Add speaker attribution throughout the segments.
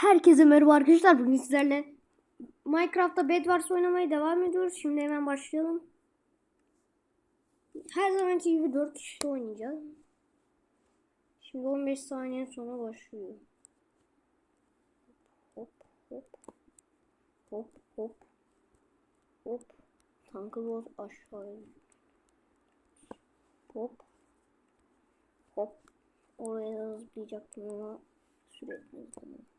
Speaker 1: Herkese merhaba arkadaşlar. Bugün sizlerle Minecraft'ta Bedwars oynamaya devam ediyoruz. Şimdi hemen başlayalım. Her zamanki gibi 4 kişi oynayacağız. Şimdi 15 saniye sonra başlıyor. Hop hop. Hop hop. Hop. Tankı bot aşağıya. Hop. Hop. Oraya zıplayacaktım ama sürekli zıplamadım.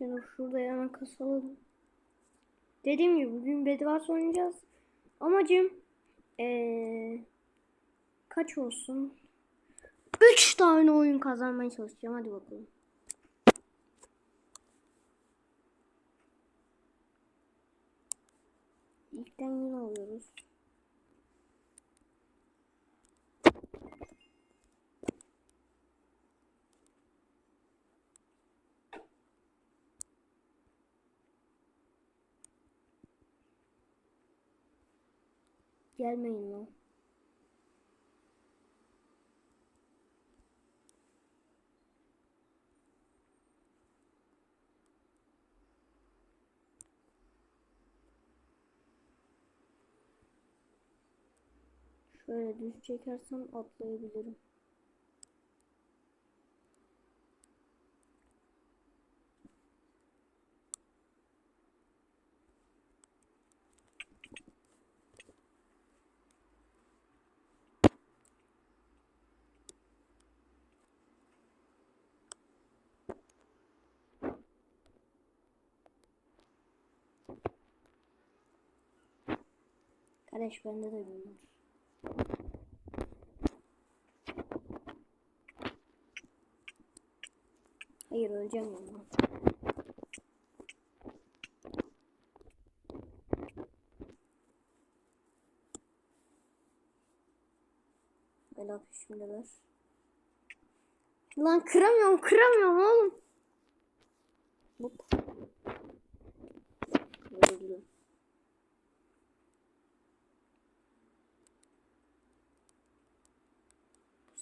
Speaker 1: Şimdi şurada hemen kasalım. Dediğim gibi bugün Bedwars oynayacağız. Amacım ee, kaç olsun? 3 tane oyun kazanmaya çalışacağım. Hadi bakalım. İlkten yine alıyoruz. Gelmeyin lan. Şöyle düz çekersem atlayabilirim. Kardeş bende de gün var. Hayır öleceğim ya. Bela peşimdeler. Lan kıramıyorum kıramıyorum oğlum. Hop. Öldü.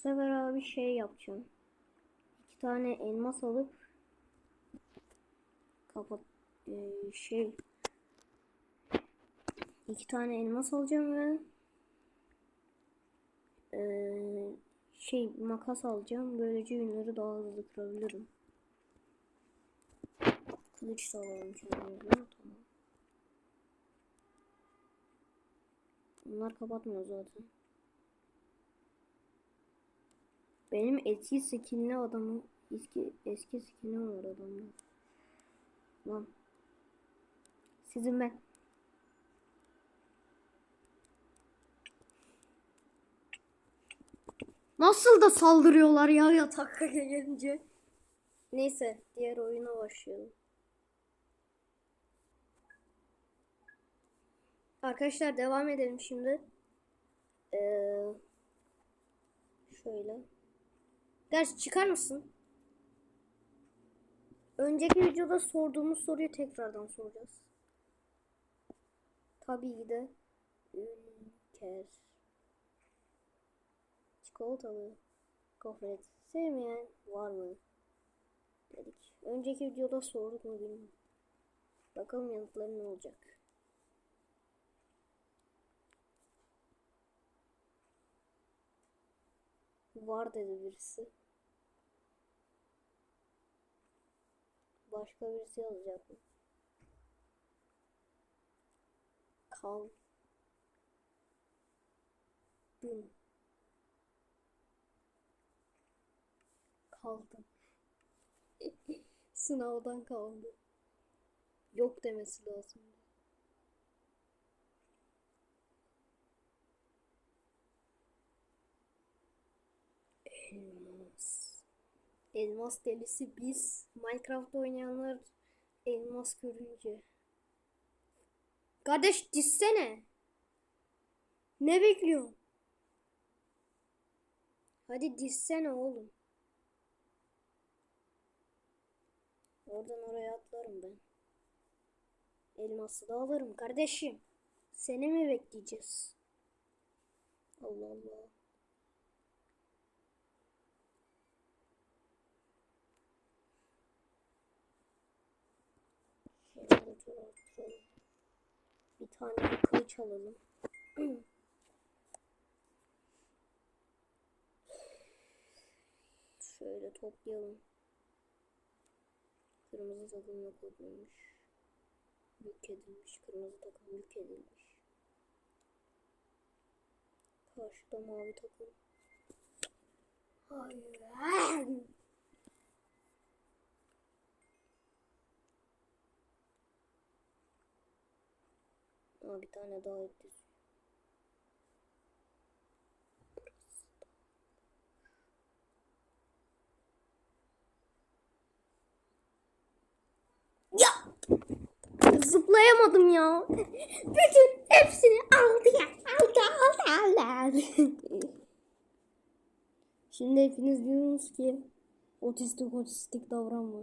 Speaker 1: Bu abi şey yapacağım. İki tane elmas alıp kapat ee, şey iki tane elmas alacağım ve ee, şey makas alacağım. Böylece yünleri daha hızlı kırabilirim. Kılıç da alalım kendimize. Tamam. Bunlar kapatmıyor zaten. Benim eski skinli adamı eski eski skinli var adamda. Lan. Sizin ben. Nasıl da saldırıyorlar ya yatakta gelince. Neyse diğer oyuna başlayalım. Arkadaşlar devam edelim şimdi. Ee, şöyle. Ders çıkar mısın? Önceki videoda sorduğumuz soruyu tekrardan soracağız. Tabii de ülker. Çikolatalı gofret sevmeyen var mı? Dedik. Önceki videoda sorduk mu bilmiyorum. Bakalım yanıtları ne olacak. Var dedi birisi. Başka birisi yazacak mı? Kal. Dın. Kaldım. Sınavdan kaldı. Yok demesi lazım. Elmas. Elmas delisi biz. Minecraft oynayanlar elmas görünce. Kardeş dizsene. Ne bekliyorsun? Hadi dizsene oğlum. Oradan oraya atlarım ben. Elması da alırım kardeşim. Seni mi bekleyeceğiz? Allah Allah. Motor arttıralım. Bir tane de kılıç alalım. Şöyle toplayalım. Kırmızı takım yok edilmiş. Yük edilmiş. Kırmızı takım yük edilmiş. Karşıda mavi takım. Hayır. Aa, bir tane daha etti. Ya! Zıplayamadım ya. Bütün hepsini aldı ya. Aldı aldı aldı. Şimdi hepiniz diyorsunuz ki otistik otistik davranma.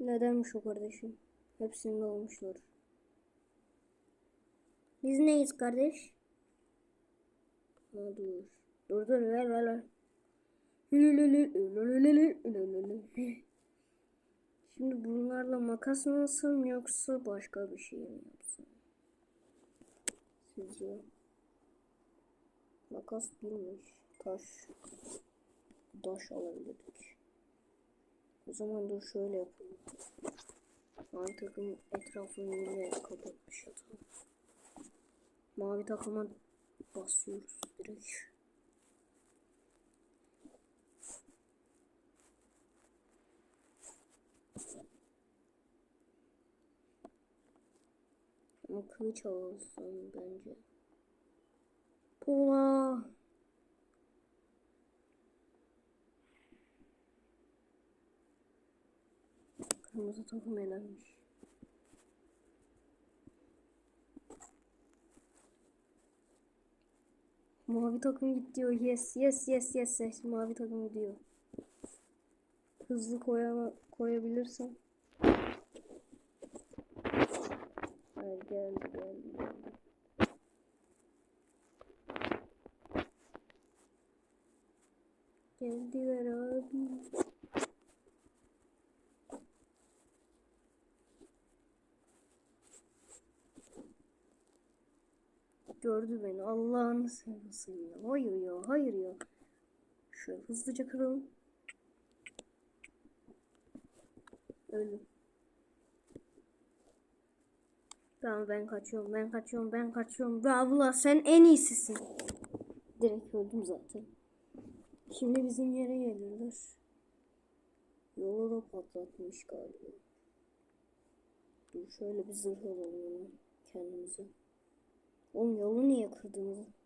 Speaker 1: Nedenmiş o kardeşim? Hepsinde olmuşlar. Biz neyiz kardeş? Ha, dur. Dur dur ver ver ver. Şimdi bunlarla makas mı alsam yoksa başka bir şey mi yapsam? Sizce? Makas bilmiş. Taş. Taş alabilirdik. O zaman dur şöyle yapalım. Mavi takım etrafını yine kapatmış yatağı. Mavi takıma basıyoruz direkt. Ama kılıç alsam bence. Pola. Kırmızı takım elenmiş. Mavi takım gidiyor. Yes, yes, yes, yes, yes. Mavi takım gidiyor. Hızlı koyama, koyabilirsem. Hayır geldi, geldi, geldi. Geldiler abi. Gördü beni. Allah'ını seversen ya. Hayır ya. Hayır ya. Şöyle hızlıca kıralım. Öldüm. Tamam ben kaçıyorum. Ben kaçıyorum. Ben kaçıyorum. Be abla sen en iyisisin. Direkt öldüm zaten. Şimdi bizim yere gelirler. Yolu da patlatmış galiba. Dur şöyle bir zırh alalım kendimize. Yolu niye kırdınız?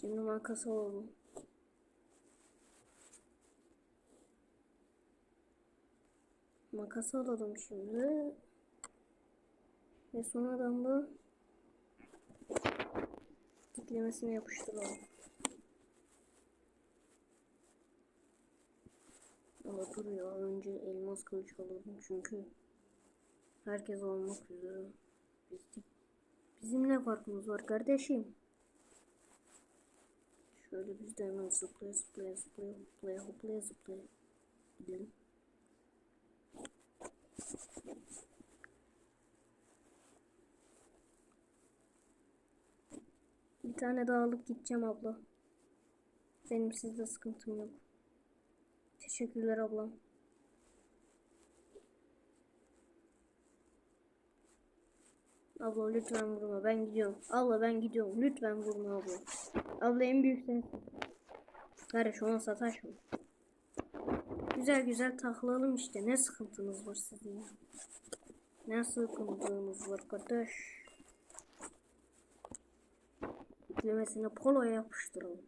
Speaker 1: Şimdi makas alalım. Makas alalım şimdi. Ve sonradan da diklemesini yapıştıralım. Ama dur ya önce elmas kılıç alalım çünkü herkes olmak üzere. Biz, bizim ne farkımız var kardeşim? Şöyle biz de hemen zıplaya zıplaya zıplaya hoplaya hoplaya zıplaya gidelim. Bir tane daha alıp gideceğim abla. Benim sizde sıkıntım yok. Teşekkürler ablam. Abla lütfen vurma ben gidiyorum. Abla ben gidiyorum. Lütfen vurma abla. Abla en büyük sensin. Kardeş ona sataşma. Güzel güzel takılalım işte. Ne sıkıntınız var sizin ya? Ne sıkıntınız var kardeş? Yüklemesine poloya yapıştıralım.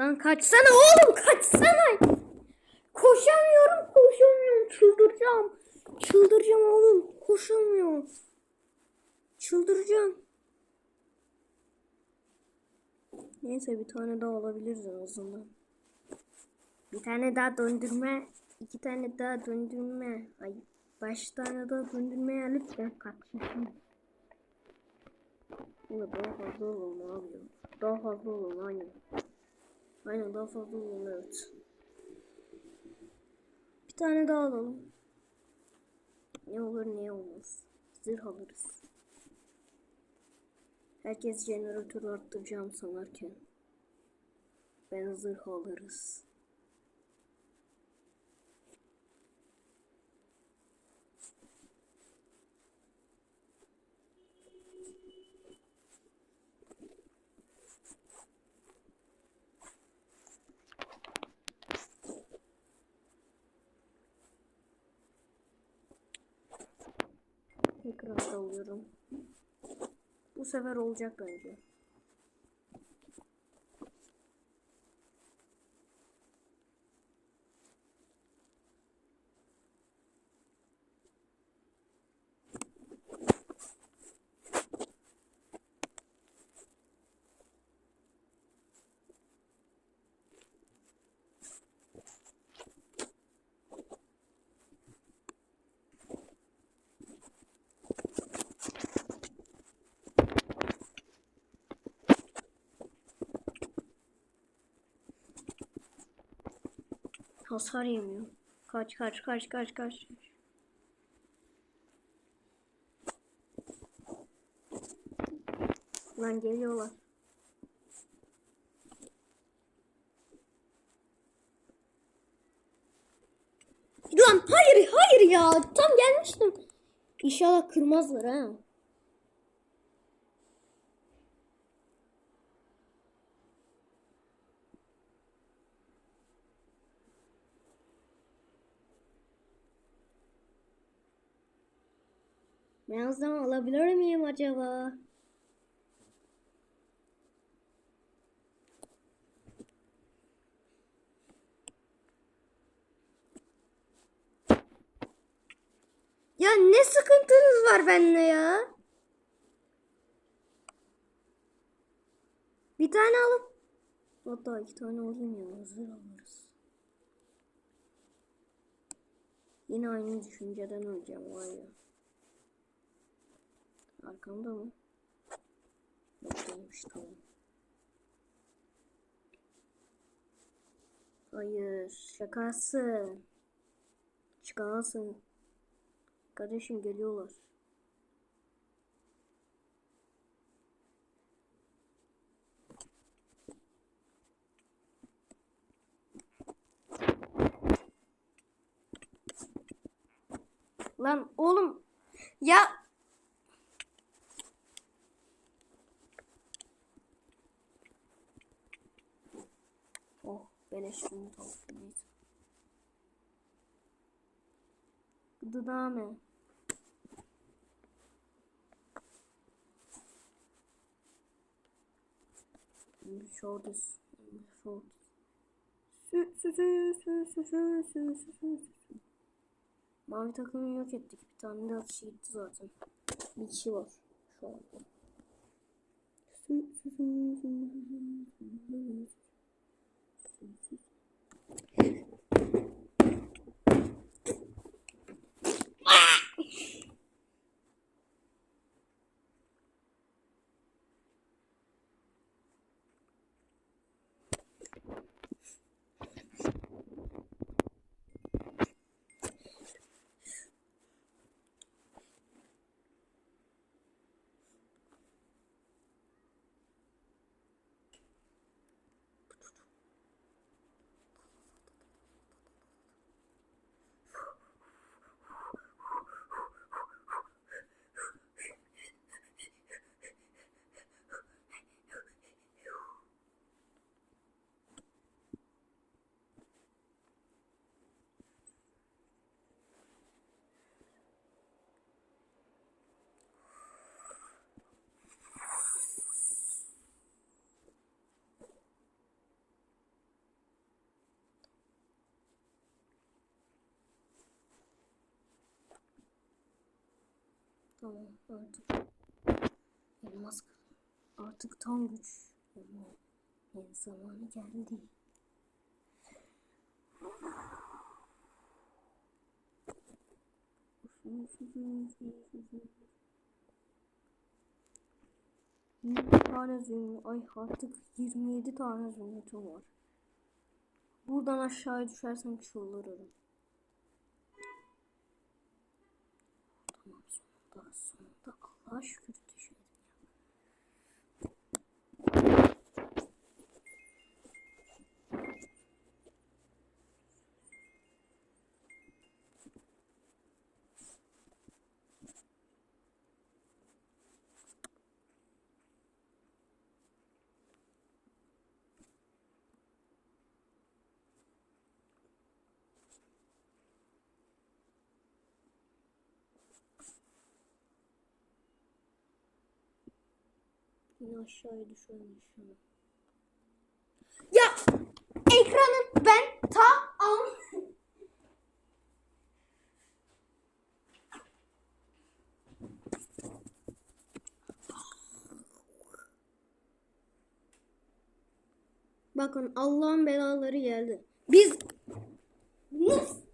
Speaker 1: Lan kaçsana oğlum kaçsana. Koşamıyorum koşamıyorum çıldıracağım. Çıldıracağım oğlum koşamıyorum. Çıldıracağım. Neyse bir tane daha alabiliriz en azından. Bir tane daha döndürme. iki tane daha döndürme. Ay beş tane daha döndürmeye lütfen kalksın. Yine daha fazla olalım abi. Daha fazla olalım aynen. Aynen daha fazla olalım evet. Bir tane daha alalım. Ne olur ne olmaz. Zırh alırız. Herkes jeneratörü arttıracağım sanarken. Ben zırh alırız. Tekrar alıyorum. Bu sefer olacak bence. Hasar yemiyor. Kaç kaç kaç kaç kaç. Lan geliyorlar. Lan hayır hayır ya tam gelmiştim. İnşallah kırmazlar ha. Beyazdan alabilir miyim acaba? Ya ne sıkıntınız var benimle ya? Bir tane alıp hatta iki tane alayım ya hazır alırız. Yine aynı düşünceden öleceğim var ya. Arkamda mı? Yok değilmiş tamam. Hayır şakası. Çıkarsın. Kardeşim geliyorlar. Lan oğlum ya beleş tavsiye neyse. Gıdame. Shorts. Shorts. Sü sü sü sü sü sü sü sü sü sü. Mavi takımı yok ettik. Bir tane de atışı gitti zaten. Bir kişi var şu anda. Sü sü sü sü sü sü sü musunuz siz? Tamam artık. Elmas artık tam güç. Yani zamanı geldi. Yirmi tane zümrüt. Ay artık 27 tane zümrütüm var. Buradan aşağıya düşersem çıldırırım. Tamam sonunda sonunda Allah'a şükür düşmedim ya. Yine aşağıya düşmemiş ama. Ya ekranın ben ta al. Bakın Allah'ın belaları geldi. Biz Nasıl?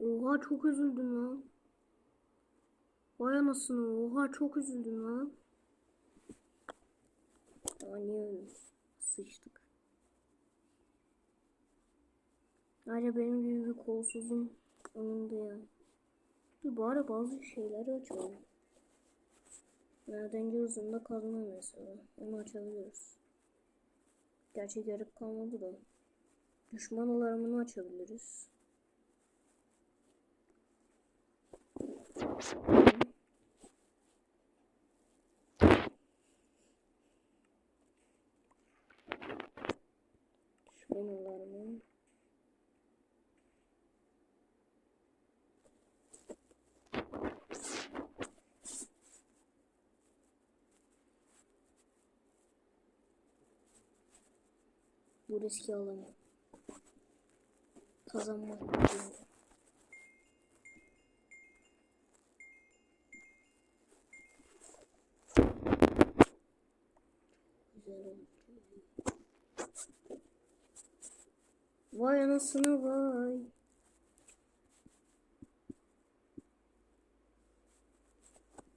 Speaker 1: Oha çok üzüldüm lan. Vay anasını oha çok üzüldüm lan. Öyle sıçtık. Ayrıca benim gibi bir kolsuzum önünde ya. Dur bari bazı şeyleri açalım. Nereden hızında kazma mesela. Onu açabiliriz. Gerçi gerek kalmadı da. Düşman alarmını açabiliriz. Alarmı. Bu riski alamam. Kazanmak istiyorum. Güzel oldu. Vay anasını vay.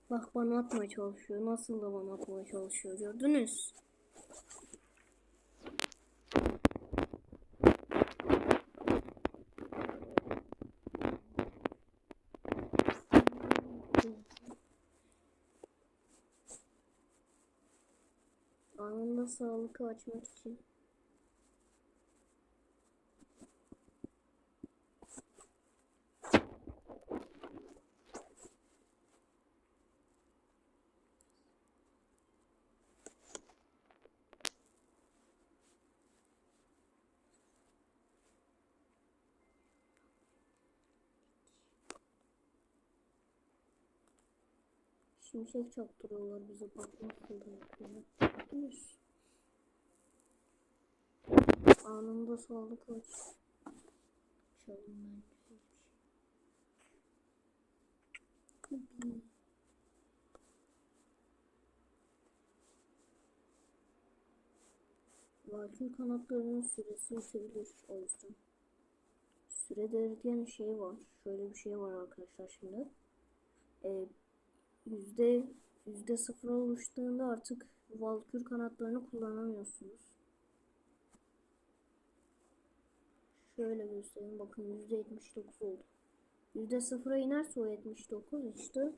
Speaker 1: Bak bana atmaya çalışıyor. Nasıl da bana atmaya çalışıyor gördünüz. Anında sağlık açmak için. Şimşek çaktırıyorlar bize bak nasıl da yapıyor. Gördünüz. Anında sağlık olsun. Çalın. Lakin kanatlarının süresi uçabilir o yüzden. Süre derken şey var. Şöyle bir şey var arkadaşlar şimdi. Ee, yüzde yüzde sıfır oluştuğunda artık Valkür kanatlarını kullanamıyorsunuz. Şöyle göstereyim. Bakın yüzde yetmiş dokuz oldu. Yüzde sıfıra inerse o yetmiş dokuz işte.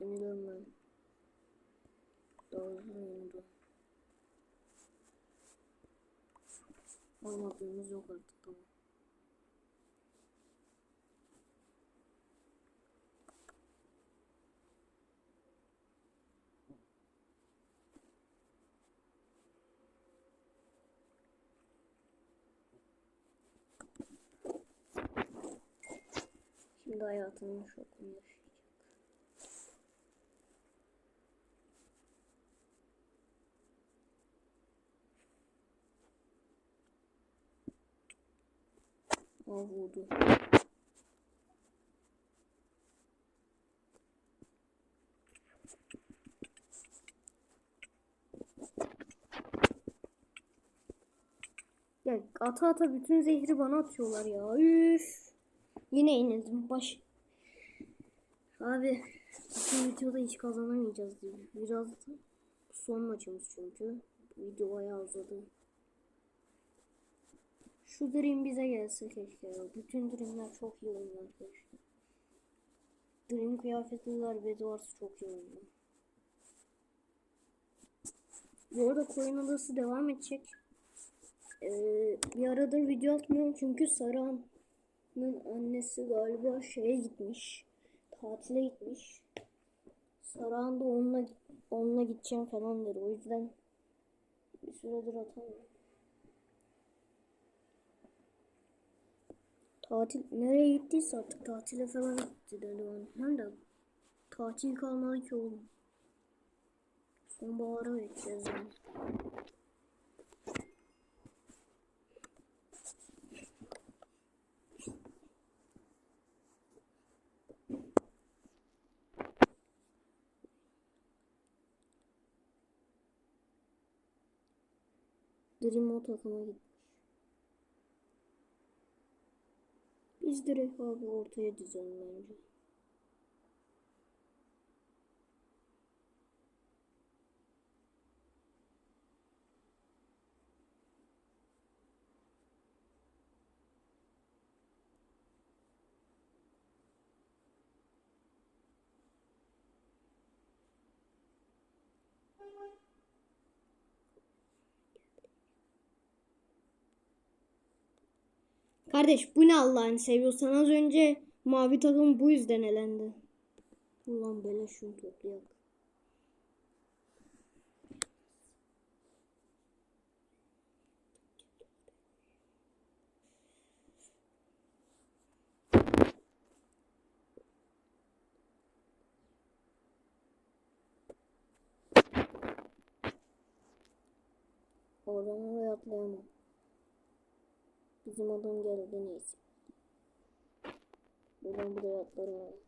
Speaker 1: Bilmiyorum ben. Daha hızlı indi. Olmadığımız yok artık tamam. Şimdi hayatının şokunu yaşayacak. Aa vurdu. Ya ata ata bütün zehri bana atıyorlar ya. Üf. Yine yenildim. Baş. Abi bu videoda hiç kazanamayacağız diye. Biraz son maçımız çünkü. Video bayağı uzadı. Şu Dream bize gelse keşke ya. Bütün Dream'ler çok iyi oynuyor. Dream kıyafetliler Bedwars çok iyi oynuyor. Bu arada Coin Adası devam edecek. Ee, bir aradır video atmıyorum çünkü Saran'ın annesi galiba şeye gitmiş. Tatile gitmiş. Saran da onunla, onunla gideceğim falan dedi. O yüzden bir süredir atamıyorum. Tatil nereye gittiyse artık tatile falan gitti dedi bana. Hem de tatil kalmadı ki oğlum. Sonbahara bekleyeceğiz yani. Dream o takıma gitmiş. Biz direkt abi ortaya dizelim bence. Kardeş bu ne Allah'ını seviyorsan az önce mavi takım bu yüzden elendi. Ulan böyle şunu toplayak. Oradan oraya atlayamam. Bizim adam geldi neyse. Buradan buraya atlarım.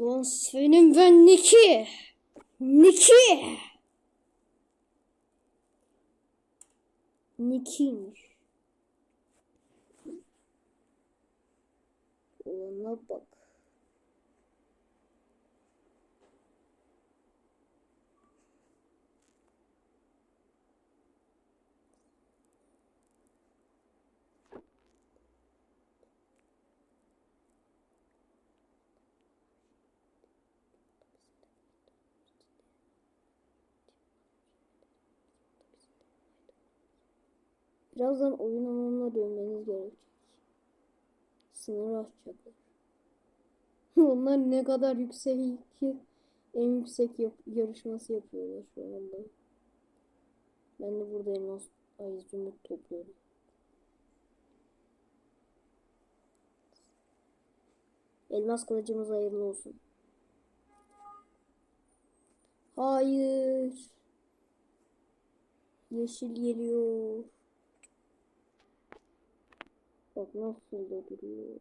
Speaker 1: Lan senin ben Niki. Niki. Niki'ymiş. Olana bak. Birazdan oyun alanına dönmeniz gerekecek. Sınır aşacaklar. Onlar ne kadar yüksek ki en yüksek yap- yarışması yapıyorlar şu anda. Ben de burada elmas ay zümrüt topluyorum. Elmas kılıcımız hayırlı olsun. Hayır. Yeşil geliyor. Bak nasıl da duruyor.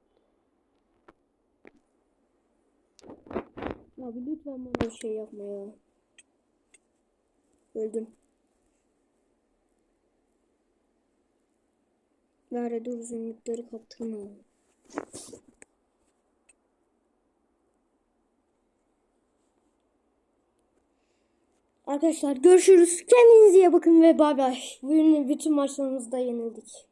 Speaker 1: Abi lütfen bana bir şey yapma ya. Öldüm. Bari dur zümrütleri kaptırma. Arkadaşlar görüşürüz. Kendinize iyi bakın ve bay bay. Bugün bütün maçlarımızda yenildik.